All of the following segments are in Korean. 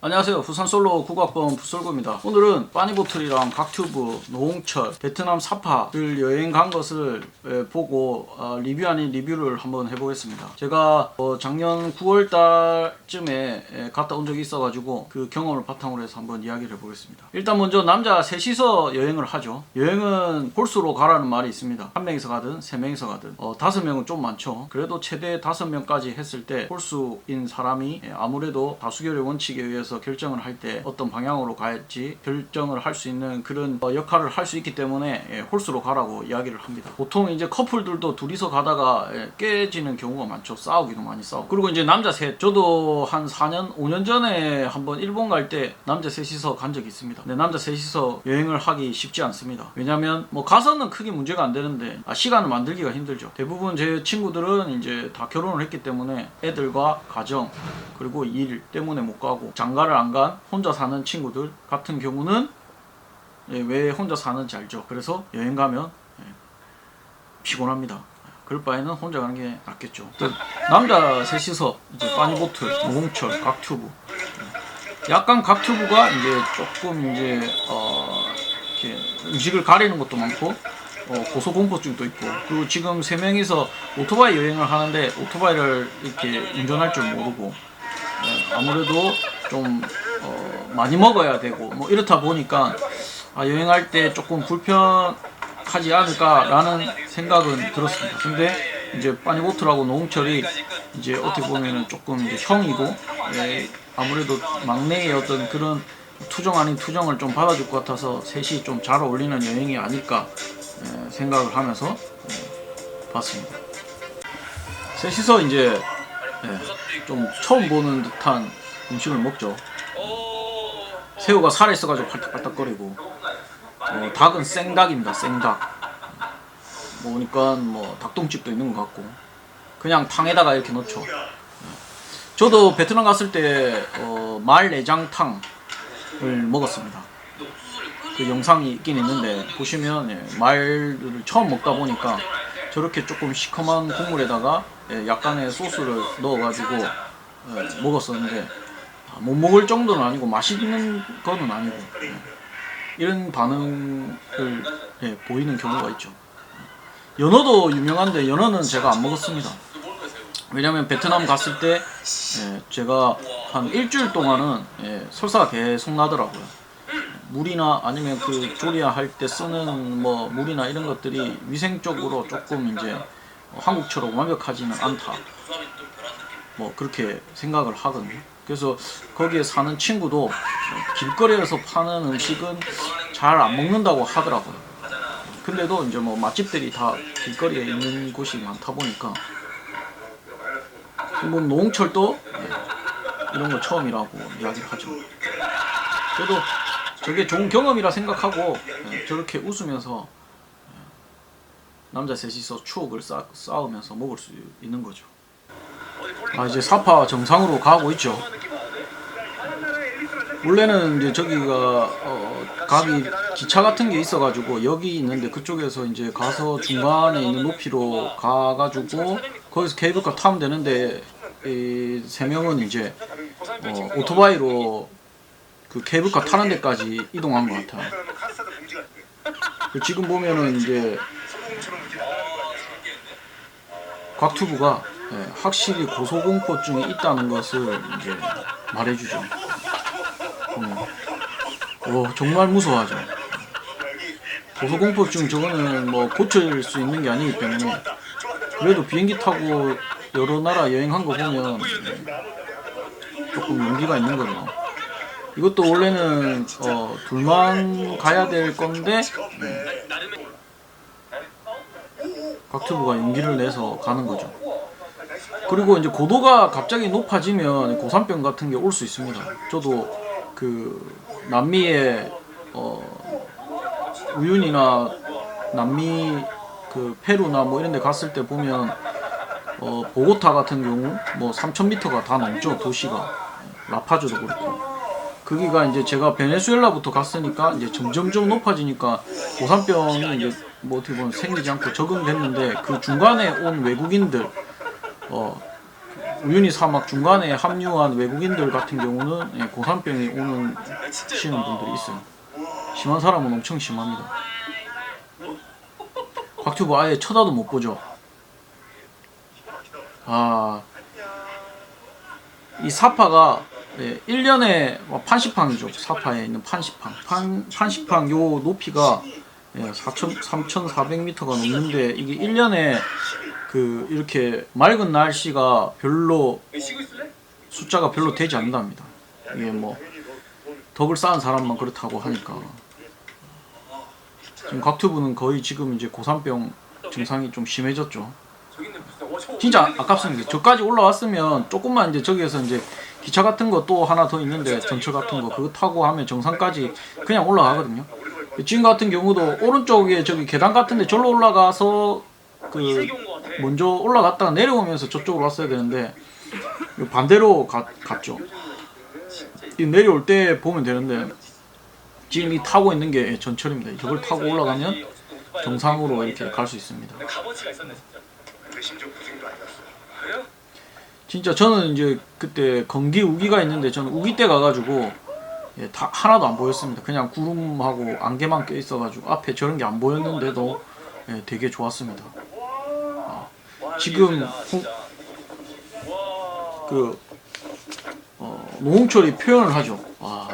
안녕하세요. 부산 솔로 국악본 부솔구입니다. 오늘은 빠니보틀이랑 각튜브, 노홍철, 베트남 사파를 여행 간 것을 에, 보고 어, 리뷰 아닌 리뷰를 한번 해보겠습니다. 제가 어, 작년 9월 달쯤에 에, 갔다 온 적이 있어가지고 그 경험을 바탕으로 해서 한번 이야기를 해보겠습니다. 일단 먼저 남자 셋이서 여행을 하죠. 여행은 홀수로 가라는 말이 있습니다. 한 명이서 가든 세 명이서 가든 어, 다섯 명은 좀 많죠. 그래도 최대 다섯 명까지 했을 때 홀수인 사람이 예, 아무래도 다수결의 원칙에 의해서 결정을 할 때 어떤 방향으로 갈지 결정을 할 수 있는 그런 어, 역할을 할 수 있기 때문에 예, 홀수로 가라고 이야기를 합니다. 보통 이제 커플들도 둘이서 가다가 예, 깨지는 경우가 많죠. 싸우기도 많이 싸우고. 그리고 이제 남자 셋. 저도 한 4년, 5년 전에 한번 일본 갈 때 남자 셋이서 간 적이 있습니다. 근데 남자 셋이서 여행을 하기 쉽지 않습니다. 왜냐면 뭐 가서는 크게 문제가 안 되는데 아, 시간을 만들기가 힘들죠. 대부분 제 친구들은 이제 다 결혼을 했기 때문에 애들과 가정 그리고 일 때문에 못 가고 장가 를 안 간 혼자 사는 친구들 같은 경우는 예, 왜 혼자 사는지 알죠. 그래서 여행 가면 예, 피곤합니다. 그럴 바에는 혼자 가는 게 낫겠죠. 또 남자 셋이서 이제 빠니보틀, 노홍철, 각튜브. 예. 약간 각튜브가 이제 조금 이제 어 이렇게 음식을 가리는 것도 많고 어, 고소공포증도 있고 그리고 지금 세 명이서 오토바이 여행을 하는데 오토바이를 이렇게 운전할 줄 모르고 예, 아무래도 좀 어, 많이 먹어야 되고 뭐 이렇다 보니까 아, 여행할 때 조금 불편하지 않을까라는 생각은 들었습니다. 근데 이제 빠니보트라고 노홍철이 이제 어떻게 보면은 조금 이제 형이고 예, 아무래도 막내의 어떤 그런 투정 아닌 투정을 좀 받아줄 것 같아서 셋이 좀 잘 어울리는 여행이 아닐까 예, 생각을 하면서 예, 봤습니다. 셋이서 이제 예, 좀 처음 보는 듯한 음식을 먹죠. 새우가 살아 있어가지고 팔딱팔딱거리고 어, 닭은 생닭입니다. 생닭. 먹으니까 뭐 닭똥집도 있는 것 같고 그냥 탕에다가 이렇게 넣죠. 예. 저도 베트남 갔을 때 어, 말 내장탕을 먹었습니다. 그 영상이 있긴 있는데 보시면 예, 말을 처음 먹다 보니까 저렇게 조금 시커먼 국물에다가 예, 약간의 소스를 넣어가지고 예, 먹었었는데 아, 못 먹을 정도는 아니고 맛있는 거는 아니고 예, 이런 반응을 예, 보이는 경우가 있죠. 연어도 유명한데 연어는 제가 안 먹었습니다. 왜냐면 베트남 갔을 때 예, 제가 한 일주일 동안은 예, 설사가 계속 나더라고요. 물이나 아니면 그 조리야 할 때 쓰는 뭐 물이나 이런 것들이 위생적으로 조금 이제 한국처럼 완벽하지는 않다. 뭐 그렇게 생각을 하거든요. 그래서 거기에 사는 친구도 길거리에서 파는 음식은 잘 안 먹는다고 하더라고요. 근데도 이제 뭐 맛집들이 다 길거리에 있는 곳이 많다 보니까 뭐 노홍철도 예, 이런 거 처음이라고 이야기를 하죠. 그래도 저게 좋은 경험이라 생각하고 예, 저렇게 웃으면서 예, 남자 셋이서 추억을 쌓, 쌓으면서 먹을 수 있는 거죠. 아 이제 사파 정상으로 가고 있죠. 원래는 이제 저기가 어, 가기 기차 같은 게 있어가지고 여기 있는데 그쪽에서 이제 가서 중간에 있는 높이로 가가지고 거기서 케이블카 타면 되는데 이 세 명은 이제 어, 오토바이로 그 케이블카 타는 데까지 이동한 것 같아요. 그 지금 보면은 이제 곽투부가 예, 확실히 고소공포증이 있다는 것을 이제 말해주죠. 오, 정말 무서워하죠. 고소공포증 저거는 뭐 고칠 수 있는 게 아니기 때문에 그래도 비행기 타고 여러 나라 여행한 거 보면 예, 조금 용기가 있는 거죠. 이것도 원래는 어, 둘만 가야 될 건데 예, 곽튜브가 용기를 내서 가는 거죠. 그리고 이제 고도가 갑자기 높아지면 고산병 같은 게 올 수 있습니다. 저도 그 남미의 어, 우윤이나 남미 그 페루나 뭐 이런 데 갔을 때 보면 어, 보고타 같은 경우 뭐 3,000m가 다 넘죠 도시가 라파즈도 그렇고 거기가 이제 제가 베네수엘라부터 갔으니까 이제 점점점 높아지니까 고산병이 이제 뭐 어떻게 보면 생기지 않고 적응됐는데 그 중간에 온 외국인들 어 우유니 사막 중간에 합류한 외국인들 같은 경우는 예, 고산병이 오는 시는 분들이 있어요. 심한 사람은 엄청 심합니다. 곽튜브 아예 쳐다도 못 보죠. 아, 이 사파가 예, 1년에 판시팡이죠. 사파에 있는 판시팡. 판, 판시팡 요 높이가 예, 4천, 3,400m가 넘는데 이게 1년에 그 이렇게 맑은 날씨가 별로? 숫자가 별로 되지 않는답니다. 이게 뭐 덕을 쌓은 사람만 그렇다고 하니까 지금 곽튜브는 거의 지금 이제 고산병 증상이 좀 심해졌죠. 진짜 아깝습니다. 저까지 올라왔으면 조금만 이제 저기에서 이제 기차 같은 거 또 하나 더 있는데 전철 같은 거 그거 타고 하면 정상까지 그냥 올라가거든요. 지금 같은 경우도 오른쪽에 저기 계단 같은데 절로 올라가서 그. 먼저 올라갔다가 내려오면서 저쪽으로 왔어야 되는데 반대로 가, 갔죠. 이 내려올 때 보면 되는데 지금 이 타고 있는 게 전철입니다. 저걸 타고 올라가면 정상으로 이렇게 갈 수 있습니다. 진짜 저는 이제 그때 건기 우기가 있는데 저는 우기 때 가가지고 예, 다 하나도 안 보였습니다. 그냥 구름하고 안개만 껴 있어가지고 앞에 저런 게 안 보였는데도 예, 되게 좋았습니다. 와, 지금. 와. 그 어, 노홍철이 표현을 하죠. 와,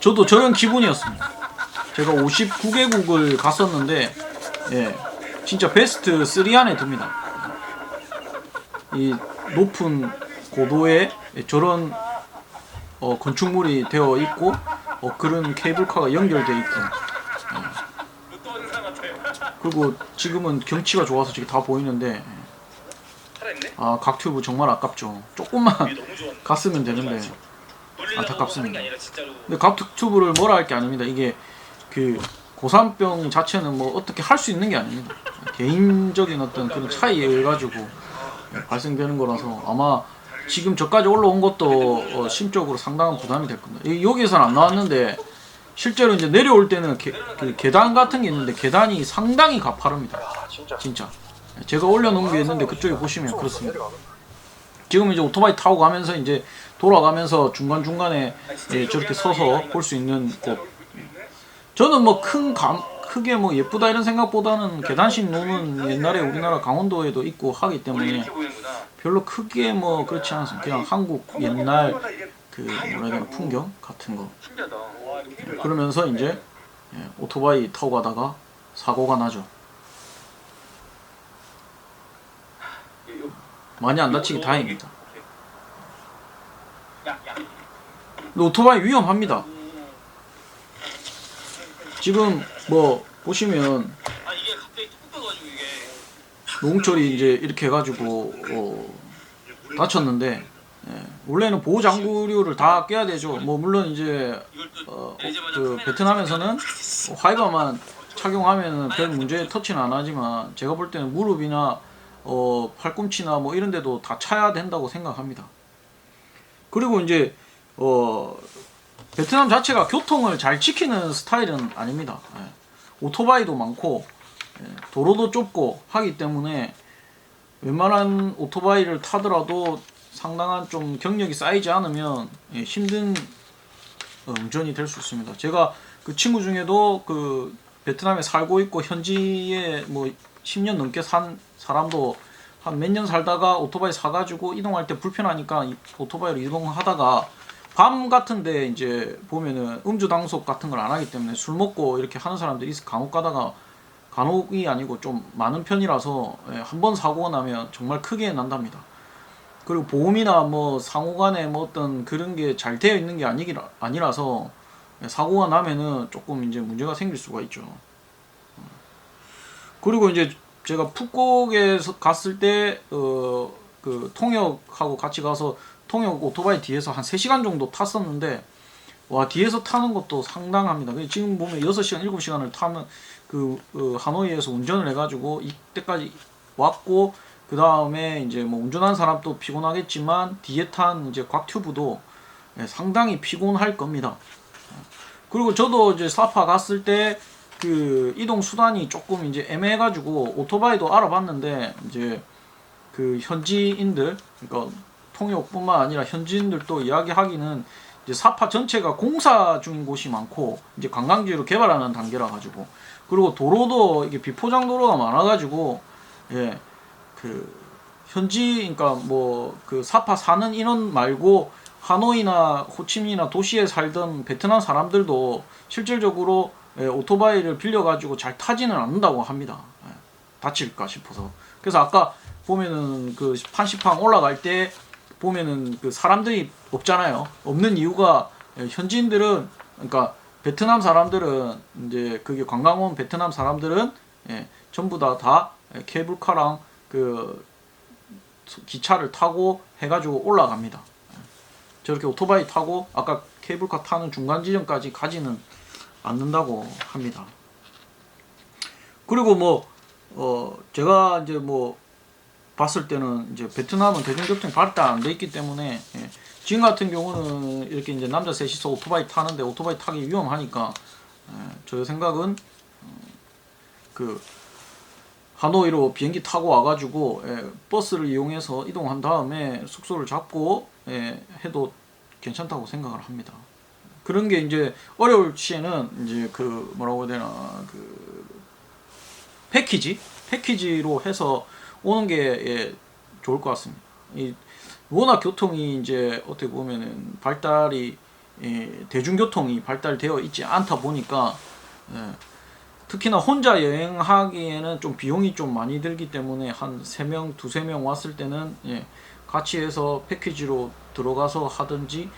저도 저런 기분이었습니다. 제가 59개국을 갔었는데, 예, 진짜 베스트 3 안에 듭니다. 이 높은 고도에 저런 어, 건축물이 되어 있고, 어, 그런 케이블카가 연결되어 있고, 같아. 그리고 지금은 경치가 좋아서 지금 다 보이는데, 살 아, 각튜브 정말 아깝죠. 조금만. 갔으면 되는데. 안타깝습니다. 근데 각튜브를 뭐라 할 게 아닙니다. 이게 그 고산병 자체는 뭐 어떻게 할 수 있는 게 아닙니다. 개인적인 어떤 그런 차이에 의해 가지고 발생되는 거라서 아마 지금 저까지 올라온 것도 어, 심적으로 상당한 부담이 될 겁니다. 이- 여기에서는 안 나왔는데 실제로 이제 내려올 때는 게, 그 계단 같은 게 있는데 계단이 상당히 가파릅니다. 진짜. 제가 올려놓은 게 있는데 그쪽에 보시면 그렇습니다. 지금 이제 오토바이 타고 가면서 이제 돌아가면서 중간 중간에 예, 저렇게 서서 볼 수 있는 곳. 저는 뭐큰 감, 크게 뭐 예쁘다 이런 생각보다는 계단식 노는 옛날에 우리나라 강원도에도 있고 하기 때문에. 별로 크게 뭐 그렇지 않습니다. 그냥 한국 옛날 그 뭐라 해야 되나 풍경 같은 거. 그러면서 이제 예, 오토바이 타고 가다가 사고가 나죠. 이거- 많이 안 다치기 다행입니다. 근데 오토바이 위험합니다. 지금 뭐 보시면. 노홍철이 이제 이렇게 해가지고 어, 다쳤는데 예, 원래는 보호 장구류를 다 껴야 되죠. 뭐 물론 이제 어, 그 베트남에서는 화이바만 착용하면 별 문제 터치는 안 하지만 제가 볼 때는 무릎이나 어, 팔꿈치나 뭐 이런 데도 다 차야 된다고 생각합니다. 그리고 이제 어, 베트남 자체가 교통을 잘 지키는 스타일은 아닙니다. 예. 오토바이도 많고 예, 도로도 좁고 하기 때문에 웬만한 오토바이를 타더라도 상당한 좀 경력이 쌓이지 않으면 예, 힘든 어, 운전이 될 수 있습니다. 제가 그 친구 중에도 그 베트남에 살고 있고 현지에 뭐 10년 넘게 산 사람도 한 몇 년 살다가 오토바이 사가지고 이동할 때 불편하니까 이 오토바이로 이동하다가 밤 같은데 이제 보면은 음주 당속 같은 걸 안 하기 때문에 술 먹고 이렇게 하는 사람들이 간혹 가다가 간혹이 아니고 좀 많은 편이라서 예, 한번 사고가 나면 정말 크게 난답니다. 그리고 보험이나 뭐 상호간에 뭐 어떤 그런 게 잘 되어 있는 게 아니라 아니라서 예, 사고가 나면은 조금 이제 문제가 생길 수가 있죠. 그리고 이제 제가 푸꾸옥에서 갔을 때 어 그 통역하고 같이 가서 통역 오토바이 뒤에서 한 3시간 정도 탔었는데 와 뒤에서 타는 것도 상당합니다. 지금 보면 6시간, 7시간을 타면 그 어, 하노이에서 운전을 해가지고 이때까지 왔고 그 다음에 이제 뭐 운전한 사람도 피곤하겠지만 뒤에 탄 이제 곽튜브도 예, 상당히 피곤할 겁니다. 그리고 저도 이제 사파 갔을 때 그 이동 수단이 조금 이제 애매해가지고 오토바이도 알아봤는데 이제 그 현지인들 그러니까 통역뿐만 아니라 현지인들도 이야기하기는 이제 사파 전체가 공사 중인 곳이 많고 이제 관광지로 개발하는 단계라 가지고 그리고 도로도 이게 비포장 도로가 많아 가지고 예그 현지 그러니까 뭐 그 사파 사는 인원 말고 하노이나 호치민이나 도시에 살던 베트남 사람들도 실질적으로 예, 오토바이를 빌려 가지고 잘 타지는 않는다고 합니다. 예, 다칠까 싶어서. 그래서 아까 보면은 그 판시팡 올라갈 때 보면은 그 사람들이 없잖아요. 없는 이유가 예, 현지인들은 그러니까 베트남 사람들은 이제 그게 관광 온 베트남 사람들은 예, 전부 다다 케이블카랑 그 기차를 타고 해가지고 올라갑니다. 예. 저렇게 오토바이 타고 아까 케이블카 타는 중간 지점까지 가지는 않는다고 합니다. 그리고 뭐 어 제가 이제 뭐 봤을 때는 이제 베트남은 대중교통이 발달 안 돼 있기 때문에 예. 지금 같은 경우는 이렇게 이제 남자 셋이서 오토바이 타는데 오토바이 타기 위험하니까 예, 저 생각은 음, 그 하노이로 비행기 타고 와가지고 예, 버스를 이용해서 이동한 다음에 숙소를 잡고 예, 해도 괜찮다고 생각을 합니다. 그런 게 이제 어려울 시에는 이제 그 뭐라고 해야 되나 그 패키지 패키지로 해서 오는 게 예, 좋을 것 같습니다. 이 워낙 교통이 이제 어떻게 보면은 발달이 예, 대중교통이 발달되어 있지 않다 보니까 예, 특히나 혼자 여행하기에는 좀 비용이 좀 많이 들기 때문에 한 세명 두세 명 왔을 때는 예, 같이 해서 패키지로 들어가서 하든지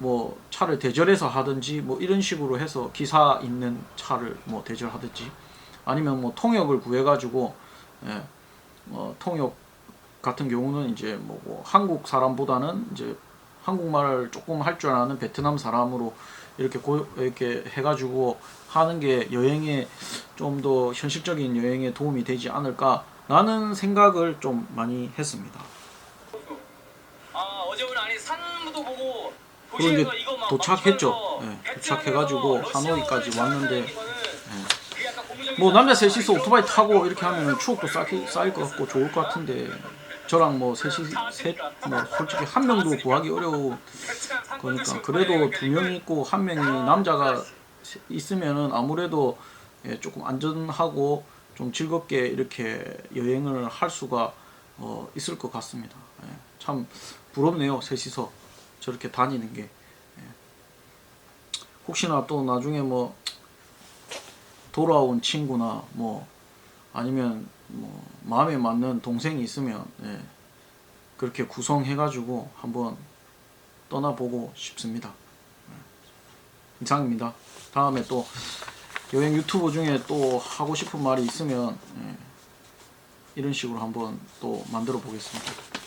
뭐 차를 대절해서 하든지 뭐 이런 식으로 해서 기사 있는 차를 뭐 대절하든지 아니면 뭐 통역을 구해 가지고 예, 뭐 통역 같은 경우는 이제 뭐, 뭐 한국 사람보다는 이제 한국말을 조금 할 줄 아는 베트남 사람으로 이렇게 고, 이렇게 해가지고 하는 게 여행에 좀 더 현실적인 여행에 도움이 되지 않을까 라는 생각을 좀 많이 했습니다. 아 어제 오늘 아니 산도 보고 그리고 이제 도착했죠. 막 예, 도착해가지고 하노이까지 왔는데 고무적이다. 뭐 남자 셋이서 오토바이 타고 이렇게 하면 추억도 쌓이, 쌓일 것 같고 좋을 것 같은데 저랑 뭐 셋이 셋뭐 솔직히 한 명도 구하기 그러니까 좋고 그래도 두명 있고 한 명이 남자가 있으면은 아무래도 예, 조금 안전하고 좀 즐겁게 이렇게 여행을 할 수가 어, 있을 것 같습니다. 예, 참 부럽네요 셋이서 저렇게 다니는 게 예. 혹시나 또 나중에 뭐 돌아온 친구나 뭐 아니면 뭐 마음에 맞는 동생이 있으면 예, 그렇게 구성해 가지고 한번 떠나보고 싶습니다. 네. 이상입니다. 다음에 또 여행 유튜브 중에 또 하고 싶은 말이 있으면 예, 이런 식으로 한번 또 만들어 보겠습니다.